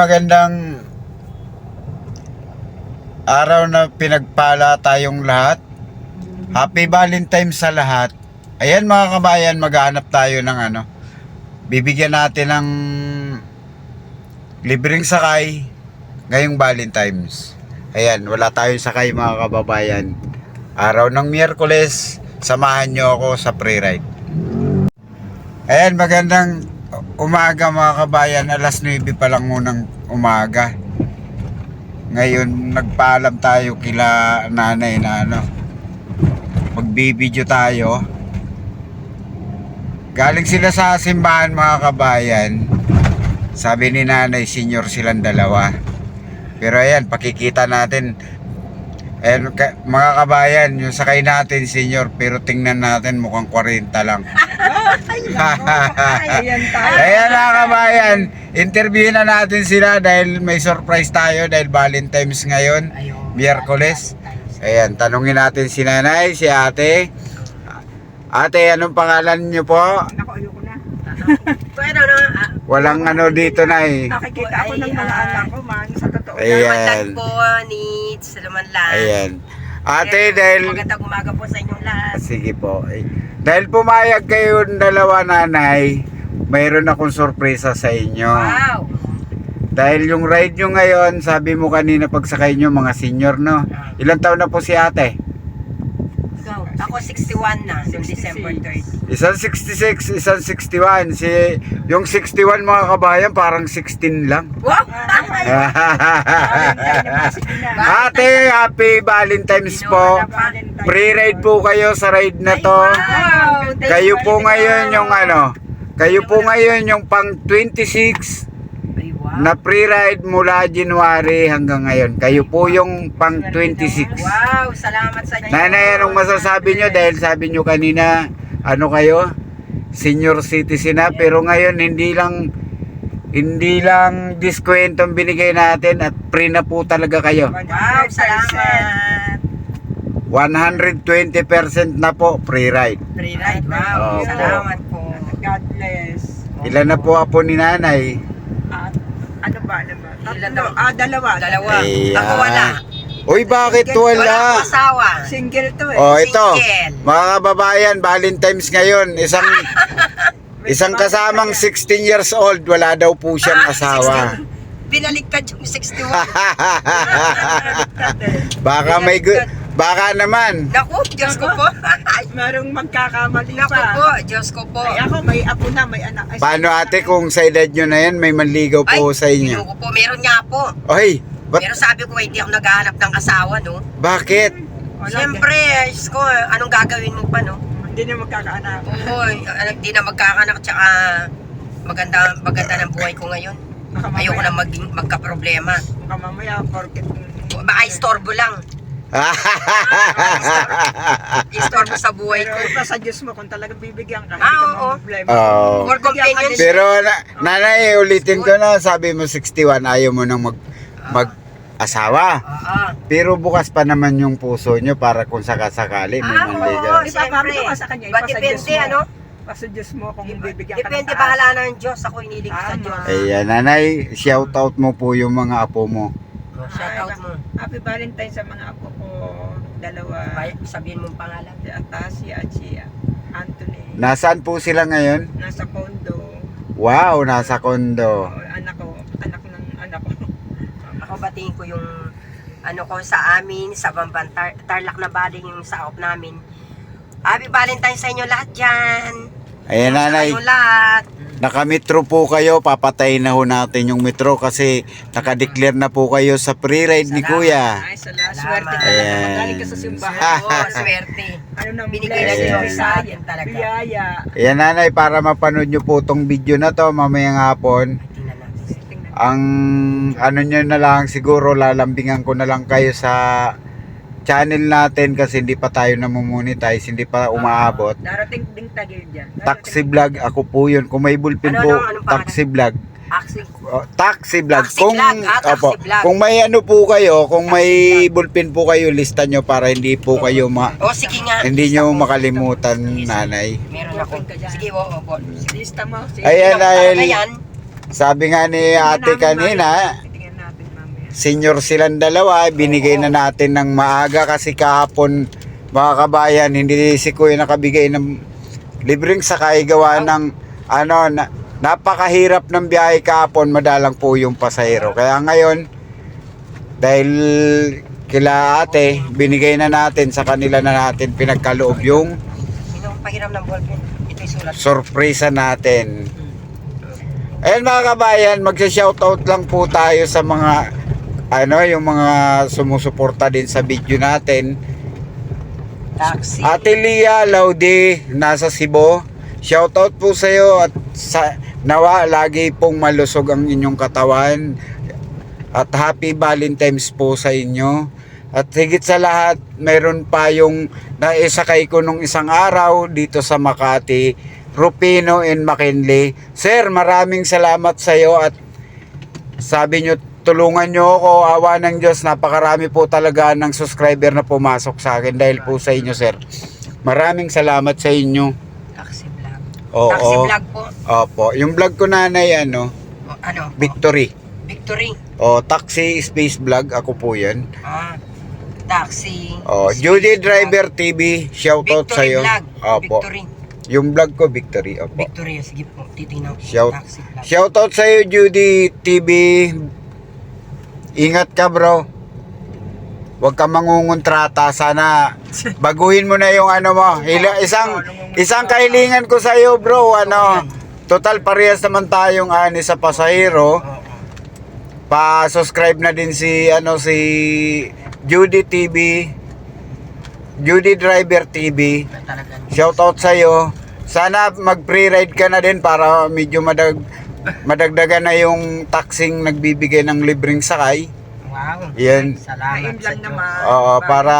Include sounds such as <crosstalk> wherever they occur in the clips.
magandang araw na pinagpala tayong lahat. Happy Valentine's sa lahat. Ayan mga kabayan, maghanap tayo ng ano. Bibigyan natin ng libreng sakay ngayong Valentine's. Ayan, wala tayong sakay mga kababayan. Araw ng Miyerkules, samahan nyo ako sa pre-ride. Ayan, magandang umaga mga kabayan. Alas 9 pa lang munang umaga. Ngayon, nagpaalam tayo kila nanay na ano. Magbibideo tayo. Galing sila sa simbahan mga kabayan. Sabi ni nanay, senior silang dalawa. Pero ayan, pakikita natin. Ayan, mga kabayan, yung sakay natin senior, pero tingnan natin mukhang 40 lang. <laughs> <laughs> Ayan mga kabayan, interview na natin sila dahil may surprise tayo dahil Valentine's ngayon, Miyerkules. Ayan, tanungin natin si nanay, si ate. Ate, anong pangalan niyo po? Ako, ayoko na. <laughs> Bueno, no, ah, Walang ano dito na eh. Nakikita ako ng mga Ay, anak ko, man. Sa totoo lang. Ayan. Salamat po ni. Ayan. Ate, dahil... Magandang umaga po sa inyong lahat. Sige po. Eh, Dahil pumayag kayo dalawa nanay, mayroon akong sorpresa sa inyo. Wow! Dahil yung ride nyo ngayon, sabi mo kanina pagsakay nyo mga senior, no? Ilang taon na po si ate? Go. Ako 61 na, noong December 30. Isang 66, isang 61. Si, yung 61 mga kabayan, parang 16 lang. Wow! <laughs> ate, happy Valentine's po. Pre-ride po kayo sa ride na to. Kayo po ngayon yung ano, kayo po ngayon yung pang 26 Ay, wow. na pre-ride mula January hanggang ngayon. Kayo po yung pang 26. Wow! Salamat sa inyo. Nanay, anong masasabi nyo? Dahil sabi nyo kanina, ano kayo? Senior citizen na. Pero ngayon, hindi lang, hindi lang diskwento ang binigay natin at pre na po talaga kayo. Wow! Salamat! 120% na po pre-ride. Free ride. Wow! Opo. Salamat po. God bless. Ilan na po apo ni nanay? At, ano ba, ano ba? Ilan Tatlo. daw? Ah, dalawa. Dalawa. Ayan. Ako wala. Uy, bakit Wala wala? akong asawa. Single to eh. Oh, ito. Single. Mga kababayan, Valentine's ngayon, isang <laughs> isang kasamang 16 years old, wala daw po siyang Ah, asawa. 16. Binaliktad yung 61. <laughs> baka may gu- baka naman. Naku, Diyos ko po. <laughs> Merong magkakamali Naku pa. po, Diyos ko po. Ay, ako may apo na, may anak. Ay, Paano ate kung sa edad nyo na yan, may manligaw po sa inyo? Binuko po, meron nga po. Oy, ba't, Pero sabi ko, hindi ako naghahanap ng asawa, no? bakit? Wala, Siyempre, Diyos ko, anong gagawin mo pa, no? Hindi na magkakaanak. Oo, hindi na magkakanak, tsaka maganda, maganda ng buhay ko ngayon. Ayoko na maging, magka-problema. Baka mamaya, porket... Baka istorbo lang. Istorbo sa buhay Pero ko. ipa sa Diyos mo, kung talagang bibigyan ka, Ah, hindi ka oo. problema. oh. For companionship. Pero na, nanay, ulitin ko na, sabi mo 61, ayaw mo nang mag, mag asawa. Ah, Pero bukas pa naman yung puso nyo para kung sakasakali may ah, manligaw. oo, Ipaparamdam siyempre. ka sa kanya, Ba, sa Diyos depende, mo. ano? Pa sa Diyos mo kung bibigyan ka Depende, ng taas. bahala na ng Diyos. Ako inilig ko sa Tama. Diyos. Ayan, nanay, shout out mo po yung mga apo mo. Oh, Shout out mo. Happy Valentine sa mga apo ko. Dalawa. Bay- Sabihin mong pangalan. Si Atasia at si Anthony. Nasaan po sila ngayon? Nasa condo. Wow, nasa kondo. Oh, anak ko. Anak ng anak ko. <laughs> Ako batiin ko yung ano ko sa amin, sa Bamban, Tar Tarlac na baling yung saop namin. Happy Valentine sa inyo lahat dyan. Ayan, nanay, Sa inyo lahat. Nakametro po kayo, papatayin na ho natin yung metro kasi nakadeclare na po kayo sa pre-ride ni Salamat. Kuya. Ay, sala. Salamat. Swerte talaga. Ayan. Magaling ka sa simbahan. Oo, <laughs> swerte. Ano nang Binigay ng Diyos sa atin talaga. Biyaya. Ayan, nanay, para mapanood nyo po tong video na to mamayang hapon. Ang ano nyo na lang siguro lalambingan ko na lang kayo sa channel natin kasi hindi pa tayo namumonetize, hindi pa umaabot. Darating ding tagil dyan. Taxi vlog ako po yun. Kung may bulpin Ano, po, ano, pangalan? taxi vlog. Axel. Oh, taxi vlog. Taxi kung vlog, ah, taxi opo, vlog. kung may ano po kayo, kung may bulpin po kayo, lista nyo para hindi po kayo ma O, sige nga. hindi nyo makalimutan, nanay. Meron ako. Sige, oo, oo. Lista mo. Si Ayan, dahil yan. Sabi nga ni ate kanina. Senior silang dalawa, binigay na natin ng maaga kasi kahapon mga kabayan, hindi si Kuya nakabigay ng libreng sakay gawa ng ano, na, napakahirap ng biyahe kahapon, madalang po yung pasahero. Kaya ngayon, dahil kila ate, binigay na natin sa kanila na natin pinagkaloob yung pahiram ng ballpen? Ito'y sulat. sorpresa natin. Ayan mga kabayan, magsa-shoutout lang po tayo sa mga ano, yung mga sumusuporta din sa video natin. Taxi. Ate Lia Laude, nasa Cebu. Shoutout po sa iyo at sa nawa lagi pong malusog ang inyong katawan. At happy Valentine's po sa inyo. At higit sa lahat, mayroon pa yung naisakay ko nung isang araw dito sa Makati, Rupino and McKinley. Sir, maraming salamat sa iyo at sabi nyo, tulungan nyo ako, awa ng Diyos, napakarami po talaga ng subscriber na pumasok sa akin dahil po sa inyo, sir. Maraming salamat sa inyo. Taxi vlog. Oo. Taxi vlog po. Opo. Yung vlog ko nanay, ano, O, ano? Victory. Victory. O, taxi space vlog, ako po yan. Ah, taxi. O, Space Judy vlog. Driver TV, shoutout sa Victory iyo. vlog. Opo. Victory. Yung vlog ko, Victory. Opo. Victory. Sige po, titingnan ko. Shout- Taxi vlog. Shoutout sa iyo, Judy TV. Ingat ka, bro. Huwag ka mangungontrata. Sana baguhin mo na yung ano mo. Ila, isang isang kahilingan ko sa iyo, bro. Ano, total parehas naman tayong ani sa pasahero. Pa-subscribe na din si ano si Judy TV. Judy Driver TV. Talagang Shoutout sa iyo. Sana mag-pre-ride ka na din para medyo madag madagdagan na yung taxing nagbibigay ng libreng sakay. Wow. Yan. Salamat sa Diyos. naman. Oo, para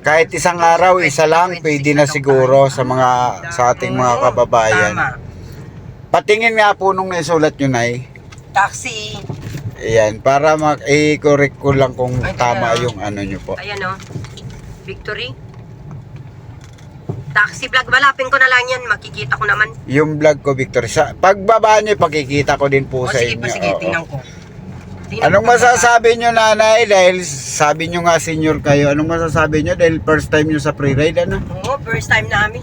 kahit isang araw, isa lang, pwede na siguro sa mga sa ating mga kababayan. Tama. Patingin nga po nung naisulat nyo na Taxi. Ayan, para mak i-correct ko lang kung Ay, tama kaya- yung ano nyo po. Ayan o. Victory. Taxi vlog. Malapin ko na lang yan. Makikita ko naman. Yung vlog ko, Victor, sa pagbaba nyo, pakikita ko din po O sa sige inyo. pa, sige. Oo. Tingnan ko. Tingnan Anong ko. masasabi nyo nanay dahil sabi nyo nga senior kayo, anong masasabi nyo dahil first time nyo sa pre-ride ano? Oo, first time namin.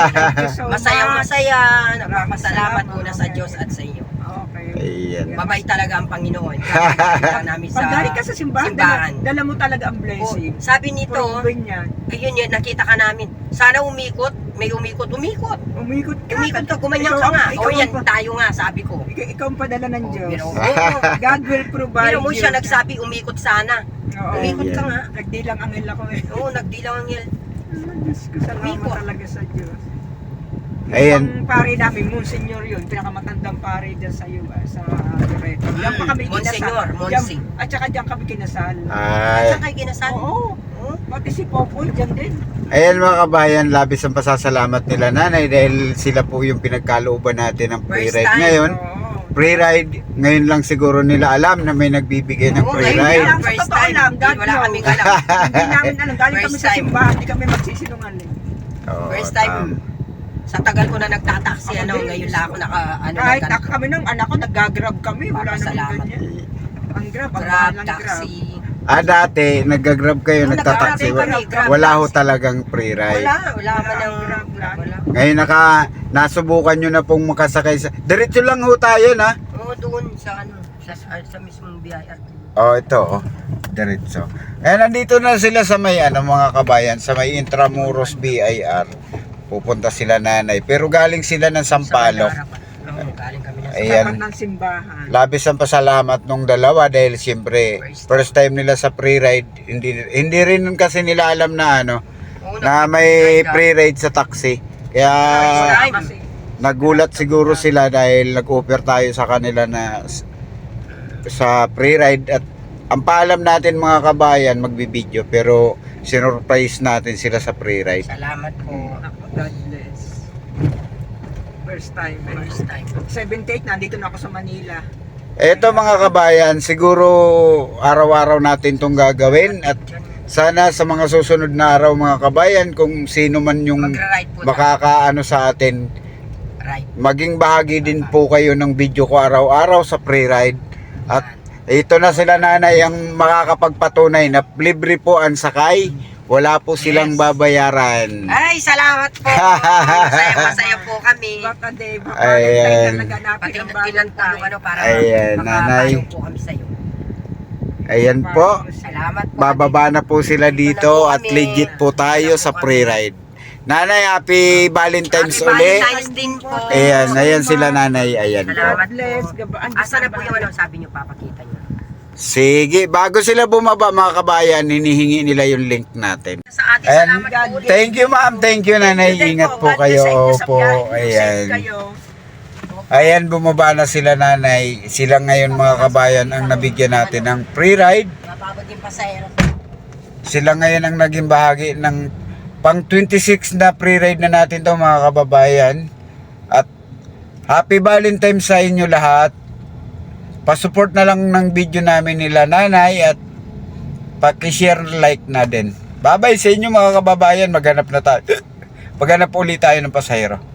<laughs> So Masayang masaya. Nagpapasalamat muna sa Diyos at sa iyo. Ayan. Babay talaga ang Panginoon. <laughs> Kaya namin sa Pag galing ka sa simbahan, simbahan. Dala, dala mo talaga ang blessing. sabi nito, Proven yan. ayun yun, nakita ka namin. Sana umikot, may umikot, umikot. Umikot ka. Umikot ka, gumanyan ka nga. O yan, pa- tayo nga, sabi ko. Ikaw, ikaw ang padala ng Oh, Diyos. you know, oo. God will provide Pero mo siya nagsabi, umikot sana. Oo. Umikot ka nga. Nagdilang angel ako eh. Oo, nagdilaw ang ngil. Diyos ko, salamat Umikot. talaga sa Diyos. Ayan. Ang pare namin, Monsignor yun, pinakamatandang pare dyan sa iyo, ah, sa Loreto. Diyan pa kami Monsignor, kinasal. Monsi. Diyan- At saka diyan kami kinasal. Ay. Saan kayo kinasal? Oo. Oo. Pati si Popoy dyan din. Ayan mga kabayan, labis ang pasasalamat nila nanay dahil sila po yung pinagkalooban natin ng First pre-ride time. ngayon. Oo. Pre-ride, ngayon lang siguro nila alam na may nagbibigay ng Oo, Ngayon pre-ride. lang, sa First totoo time. lang, Hindi, God wala knows. kaming alam. <laughs> Hindi namin alam. Galing kami sa time. simbahan, hindi kami magsisinungaling. Oo, First time. Sa tagal ko na nagtataksi, Ako ano, din. ngayon lang ako naka, ano, Kahit ako kami nung anak ko, nag-grab kami. Wala naman Papasalamat. ganyan. Ang grab, ang Grab, ng taxi. Ah, dati, nag-grab kayo, Oo, nagtataksi. nag-grab kami, grab Wala ho talagang pre-ride. Wala, wala man Wala, ang... grab, wala. Wala. Ngayon naka, nasubukan nyo na pong makasakay sa... Diretso lang ho tayo na. Oo, doon sa ano, sa, sa, sa mismong BIR. Oh, ito oh. Diretso. Eh, nandito na sila sa may ano mga kabayan, sa may Intramuros BIR. Pupunta sila nanay. Pero galing sila ng Sampaloc. Oo, galing kami sa... Ayan. Tapat ng simbahan. Labis ang pasalamat nung dalawa dahil siyempre first time nila sa pre-ride. Hindi, hindi rin kasi nila alam na ano, na may pre-ride sa taxi. Kaya nagulat siguro sila dahil nag-offer tayo sa kanila na sa pre-ride at ang paalam natin mga kabayan magbibideo pero sinurprise natin sila sa pre-ride. Salamat po. God bless. First time. eh. First time. 78, nandito na ako sa Manila. Eto mga kabayan, siguro araw-araw natin tong gagawin at sana sa mga susunod na araw mga kabayan kung sino man yung Magra-ride po tayo. makakaano sa atin Right. maging bahagi din po kayo ng video ko araw-araw sa pre-ride. At ito na sila nanay ang makakapagpatunay na libre po ang sakay. Wala po silang babayaran. Ay, salamat po. <laughs> masaya, masaya po kami. Baka de, baka Ayan. Pati ang tinan po yung ano para Ayan, nanay. po kami sa'yo. Ayan po. Salamat po. Bababa na po sila dito at legit po tayo sa pre-ride. Nanay, happy Valentine's Happy uli. Valentine's din po. Ayan, ayan sila nanay. Ayan po. Salamat Bless, po. gabaan. Asa na po yung ano, sabi niyo, papakita niyo. Sige, bago sila bumaba mga kabayan, hinihingi nila yung link natin. Sa atin, Ayan. salamat po ulit. Thank you ma'am, thank you nanay. Ingat po kayo. Opo, ayan. Ayan, bumaba na sila nanay. Sila ngayon mga kabayan ang nabigyan natin ng free ride. Mababot yung pasahero. Sila ngayon ang naging bahagi ng pang 26 na free ride na natin to mga kababayan. At happy Valentine's sa inyo lahat. Pasupport na lang ng video namin nila nanay at paki-share like na din. Bye-bye sa inyo mga kababayan. Maghanap na tayo. <laughs> Maghanap ulit tayo ng pasahero.